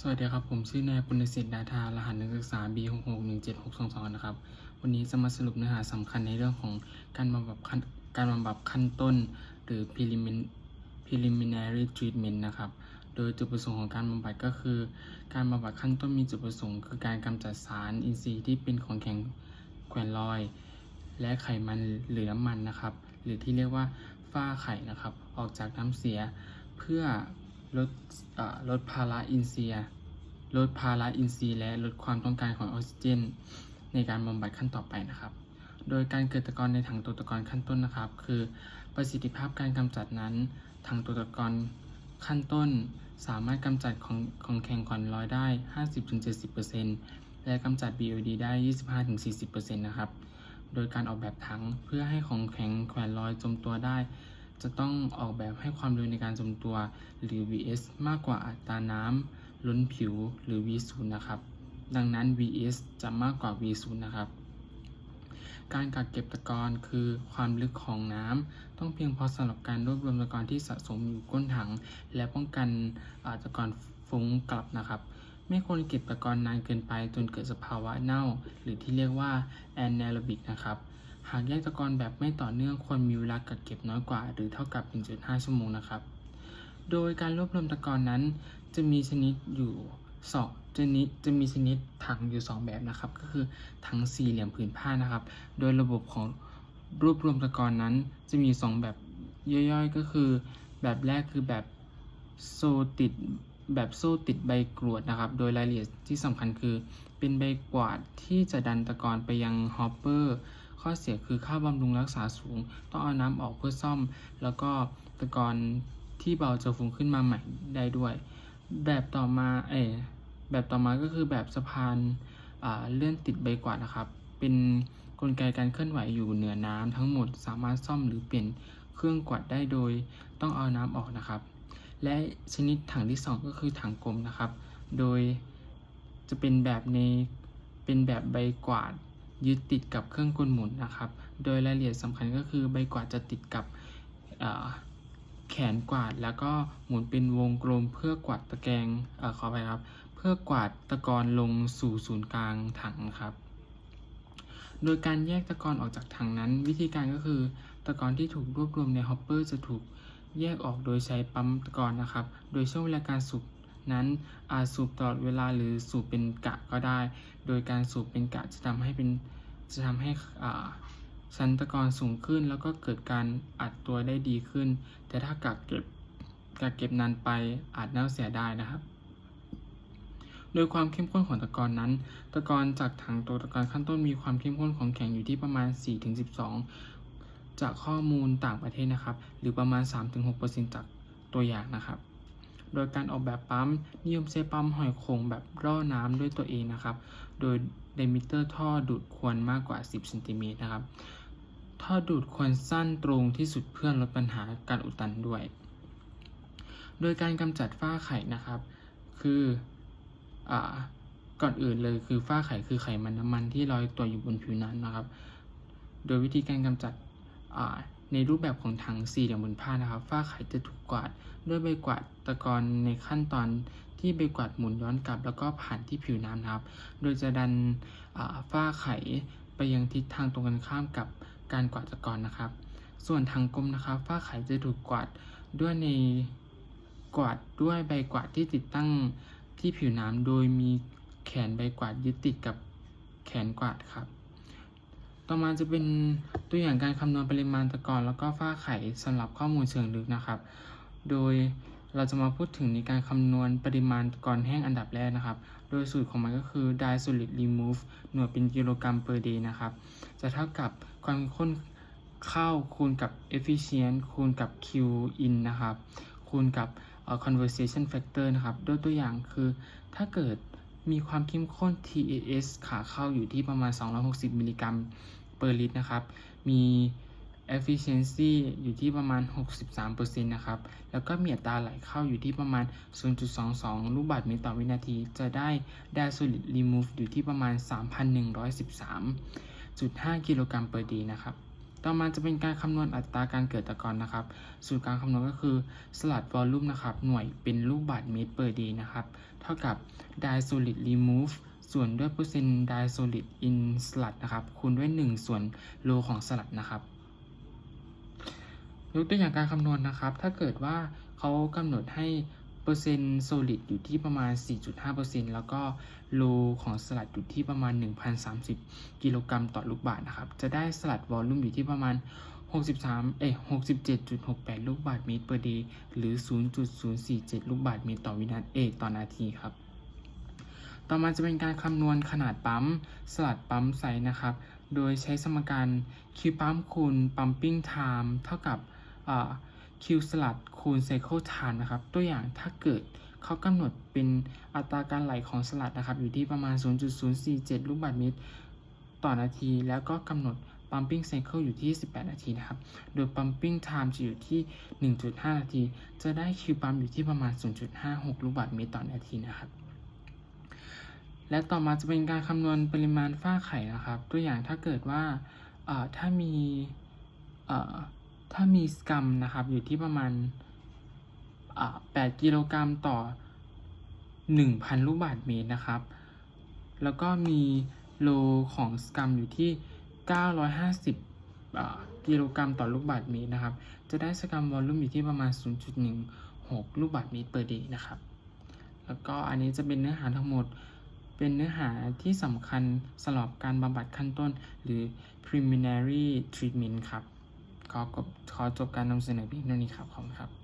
สวัสดีครับ ผมชื่อนายปุณสิทธิ์ดาธารหัสนักศึกษา B 6 6 1 7 6 2 2นะครับ วันนี้จะมาสรุปเนื้อหาสำคัญในเรื่องของการบำบัดขั้นการบำบัดขั้นต้น หรือ prelimin- preliminary treatment นะครับ โดยจุดประสงค์ของการบำบัดก็คือ การบำบัดขั้นต้นมีจุดประสงค์ คือการกำจัดสารอินทรีย์ที่เป็นของแข็งแขวนลอย และไขมันหรือน้ำมันนะครับ หรือที่เรียกว่าฝ้าไข่นะครับ ออกจากน้ำเสียเพื่อ ลดลดภาระอินทรียลดภาระอินทรีย์และลดความต้องการของออกซิเจน ในการบำบัดขั้นต่อไปนะครับ โดยการเกิดตะกอนในถังตัวตะกอนขั้นต้นนะครับ คือประสิทธิภาพการกำจัดนั้น ถังตัวตะกอนขั้นต้น สามารถกำจัดของของแข็งก่อนลอยได้ 50-70%และกำจัด BOD ได้ 25-40%นะครับ โดยการออกแบบถังเพื่อให้ของแข็งแขวนลอยจมตัวได้ จะต้องออกแบบให้ความเร็วในการจมตัวหรือ vs มากกว่าอัตราน้ำล้นผิวหรือ v0 นะครับ ดังนั้น vs จะมากกว่า v0 นะครับ การกักเก็บตะกอนคือความลึกของน้ำต้องเพียงพอสำหรับการรวบรวมตะกอนที่สะสมอยู่ก้นถัง และป้องกันอาตะกอนฟุ้งกลับนะครับไม่ควรเก็บตะกอนนานเกินไปจนเกิดสภาวะเน่า หรือที่เรียกว่า anaerobic นะครับ หากแยกตะกอนแบบไม่ต่อเนื่องควรมีเวลากักเก็บน้อยกว่า หรือเท่ากับ 1.5 ชั่วโมงนะครับ โดยการรวบรวมตะกอนนั้น จะมีชนิดอยู่สองชนิดจะมีชนิดถังอยู่ 2 แบบนะครับ ก็คือถังสี่เหลี่ยมผืนผ้านะครับ โดยระบบของรวบรวมตะกอนนั้น จะมี 2 แบบย่อยๆ ก็คือ แบบแรกคือแบบโซติดแบบโซ่ติดใบกรวดนะครับ โดยรายละเอียดที่สำคัญคือ เป็นใบกวาดที่จะดันตะกอนไปยังฮอปเปอร์ ข้อเสียคือค่าบำรุงรักษาสูง ต้องเอาน้ำออกเพื่อซ่อม แล้วก็ตะกอนที่เบาจะฟุ้งขึ้นมาใหม่ได้ด้วย แบบต่อมาเอแบบต่อมาก็คือแบบสะพานเลื่อนติดใบกวาดนะครับ เป็นกลไกการเคลื่อนไหวอยู่เหนือน้ำทั้งหมดสามารถซ่อมหรือเปลี่ยนเครื่องกวาดได้โดยต้องเอาน้ำออกนะครับ และชนิดถังที่ 2 ก็คือถังกลมนะครับ โดยจะเป็นแบบในเป็นแบบใบกวาด ยึดติดกับเครื่องกลหมุนนะครับ โดยรายละเอียดสำคัญก็คือใบกวาดจะติดกับแขนกวาดแล้วก็หมุนเป็นวงกลมเพื่อกวาดตะแกรงอ่อขอไปครับ เพื่อกวาดตะกอนลงสู่ศูนย์กลางถังครับ โดยการแยกตะกอนออกจากถังนั้น วิธีการก็คือตะกอนที่ถูกรวบรวมในฮอปเปอร์จะถูกแยกออกโดยใช้ปั๊มตะกอนนะครับ โดยช่วงเวลาการสูบ นั้นอาจสูบตลอดเวลาหรือสูบเป็นกะก็ได้ โดยการสูบเป็นกะจะทำให้เป็นจะทำให้ชั้นตะกอนสูงขึ้น แล้วก็เกิดการอัดตัวได้ดีขึ้น แต่ถ้ากักเก็บกักเก็บนานไปอาจเน่าเสียได้นะครับ โดยความเข้มข้นของตะกอนนั้น ตะกอนจากถังตัวตะกอนขั้นต้นมีความเข้มข้นของแข็งอยู่ที่ประมาณ 4-12 จากข้อมูลต่างประเทศนะครับ หรือประมาณ 3-6%จากตัวอย่างนะครับ โดยการออกแบบปั๊มนิยมใช้ปั๊มหอยโขงแบบร่อน้ำด้วยตัวเองนะครับ โดยไดมิเตอร์ท่อดูดควรมากกว่า 10เซนติเมตรนะครับ ท่อดูดควรสั้นตรงที่สุดเพื่อลดปัญหาการอุดตันด้วย โดยการกำจัดฝ้าไข่นะครับ คืออ่าก่อนอื่นเลยคือฝ้าไข่คือไขมันน้ำมันที่ลอยตัวอยู่บนผิวหนังนะครับ โดยวิธีการกำจัดอ่าในรูปแบบของถังสี่เหลี่ยมบนผ้านะครับ ฝ้าไข่จะถูกกวาดด้วยใบกวาด ตะกอนในขั้นตอนที่ใบกวาดหมุนย้อนกลับ แล้วก็ผ่านที่ผิวน้ำนะครับ โดยจะดันฝ้าไข่ไปยังทิศทางตรงกันข้ามกับการกวาดตะกอนนะครับ ส่วนทางกลมนะครับฝ้าไข่จะถูกกวาดด้วยในกวาดด้วยใบกวาดที่ติดตั้งที่ผิวน้ำโดยมีแขนใบกวาดยึดติดกับแขนกวาดครับ ต่อมาจะเป็นตัวอย่างการคำนวณปริมาณตะกอนแล้วก็ฝ้าไข่สำหรับข้อมูลเชิงลึกนะครับ โดย เราจะมาพูดถึงในการคำนวณปริมาณตะกอนแห้งอันดับแรกนะครับ โดยสูตรของมันก็คือ d i s o l i d remove หน่วยเป็นกิโลกรัม per day นะครับ จะเท่ากับความเข้มข้นเข้าคูณกับ efficient คูณกับ q in นะครับ คูณกับเอ่อ conversation factor นะครับ โดยตัวอย่างคือถ้าเกิดมีความเข้มข้น TAS ขาเข้าอยู่ที่ประมาณ 260 มิลลิกรัม per litre นะครับ มี efficiency อยู่ที่ประมาณ 63%นะครับ แล้วก็มีอัตราไหลเข้าอยู่ที่ประมาณ 0.22 ลูกบาศก์เมตรต่อวินาที จะได้ die solid remove อยู่ที่ประมาณ 3,113.5 กิโลกรัม per day นะครับ ต่อมาจะเป็นการคำนวณอัตราการเกิดตะกอนนะครับ สูตรการคำนวณก็คือสลัดวอลลุ่มนะครับ หน่วยเป็นลูกบาศก์เมตร per day นะครับ เท่ากับ die solid remove ส่วนด้วยเปอร์เซ็นต์ die solid in สลัดนะครับ คูณด้วย 1 ส่วนโลของสลัดนะครับ ยกตัวอย่างการคำนวณนนะครับ ถ้าเกิดว่าเขากำหนดให้เปอร์เซ็นต์โซลิดอยู่ที่ประมาณ 4.5%แล้วก็โลของสลัดอยู่ที่ประมาณ 1,030 กิโลกรัมต่อลูกบาทนะครับ จะได้สลัดวอลลุ่มอยู่ที่ประมาณ 63 เอ้ย67.68 ลูกบาทเมตร per day หรือ 0.047 ลูกบาทเมตรต่อวินาทีต่อนาทีครับต่อมาจะเป็นการคำนวณขนาดปั๊มสลัดปั๊มไซส์นะครับ โดยใช้สมการ Q ปั๊มคูณปั๊มปิ้งไทม์เท่ากับ คิวสลัดคูณไซเคิลไทม์นะครับ ตัวอย่างถ้าเกิดเขากำหนดเป็นอัตราการไหลของสลัดนะครับ อยู่ที่ประมาณ 0.047 ลูกบาศก์เมตร ต่อนาที แล้วก็กำหนด pumping cycle อยู่ที่ 18 นาทีนะครับ โดย pumping time จะอยู่ที่ 1.5 นาที จะได้ Q ปั๊มอยู่ที่ประมาณ 0.56 ลูกบาศก์เมตรต่อนาทีนะครับ และต่อมาจะเป็นการคำนวณปริมาณฝ้าไข่นะครับ ตัวอย่างถ้าเกิดว่าถ้ามี ถ้ามีสกรัมนะครับอยู่ที่ประมาณอ่า8กิโลกรัมต่อ 1,000 ลูกบาศก์เมตรนะครับ แล้วก็มีโลของสกรัมอยู่ที่ 950อ่ากิโลกรัมต่อลูกบาศก์เมตรนะครับ จะได้สกรัมวอลลุ่มอยู่ที่ประมาณ 0.16 ลูกบาศก์เมตร per day นะครับ แล้วก็อันนี้จะเป็นเนื้อหาทั้งหมด เป็นเนื้อหาที่สำคัญสำหรับการบำบัดขั้นต้นหรือ preliminary treatment ครับ ขอขอจบการนำเสนอเพียงเท่านี้ครับขอบคุณครับ